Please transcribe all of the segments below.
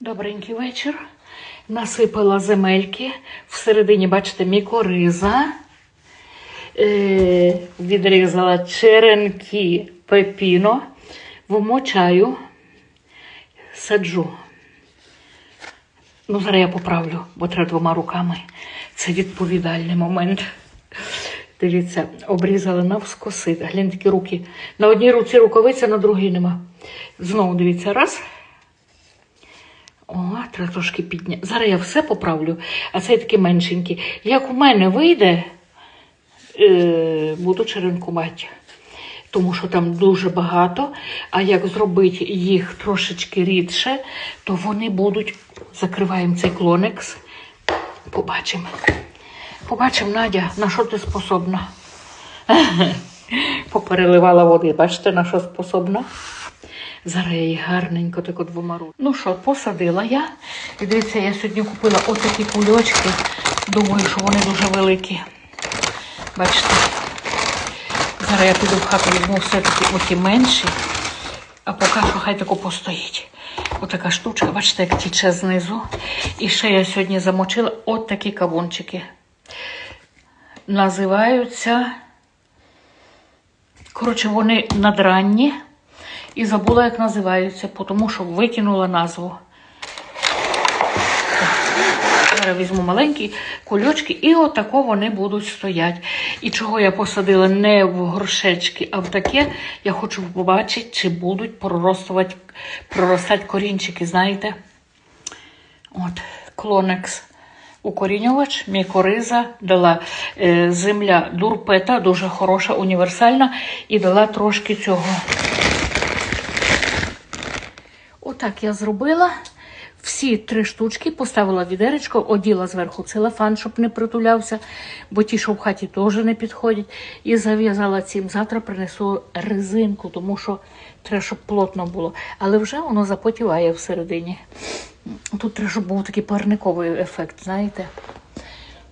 Добренький вечір. Насипала земельки. Всередині, бачите, мікориза. Е, відрізала черенки пепіно. Вмочаю, саджу. Ну, зараз я поправлю, бо треба двома руками. Це відповідальний момент. Дивіться, обрізали навскоси. Глянь такі руки. На одній руці рукавиця, на другій нема. Знову дивіться, раз. О, треба трошки підняти. Зараз я все поправлю, а цей такий меншенький. Як у мене вийде, е, буду черенкувати. Тому що там дуже багато. А як зробити їх трошечки рідше, то вони будуть. Закриваємо цей клоникс. Побачимо. Побачимо, Надя, на що ти способна. Попереливала води, бачите, на що способна. Зараз я її гарненько так от двома руками. Ну що, посадила я. І дивіться, я сьогодні купила отакі кульочки. Думаю, що вони дуже великі. Бачите? Зараз я піду в хату візьму все-таки оті менші, а поки що хай тако постоїть. Отака штучка, бачите, як тіче знизу. І ще я сьогодні замочила от такі кавунчики. Називаються. Коротше, вони надранні. І забула, як називаються, тому що викинула назву. Зараз візьму маленькі кульочки, і отако вони будуть стояти. І чого я посадила не в горшечки, а в таке, я хочу побачити, чи будуть проростувати, проростати корінчики, знаєте? От, клонекс. Укорінювач, мікориза, дала е, земля дурпета, дуже хороша, універсальна, і дала трошки цього. Отак я зробила. Всі три штучки поставила відеречко, оділа зверху целофан, щоб не притулявся, бо ті, що в хаті теж не підходять. І зав'язала цим. Завтра принесу резинку, тому що треба, щоб плотно було. Але вже воно запотіває всередині. Тут треба, щоб був такий парниковий ефект, знаєте.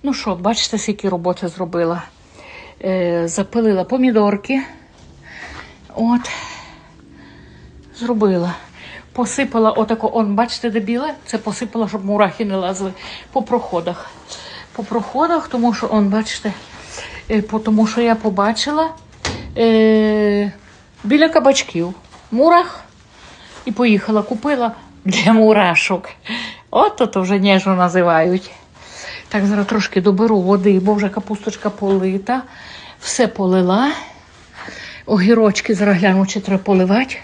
Ну що, бачите, скільки роботи зробила. Е, запилила помідорки. От, зробила. Посипала отако, он, бачите, де біле? Це посипала, щоб мурахи не лазили по проходах. По проходах, тому що, он, бачите, е, тому що я побачила е, біля кабачків мурах і поїхала, купила для мурашок. От то вже ніжно називають. Так, зараз трошки доберу води, бо вже капусточка полита. Все полила. Огірочки зараз гляну, чи треба поливати.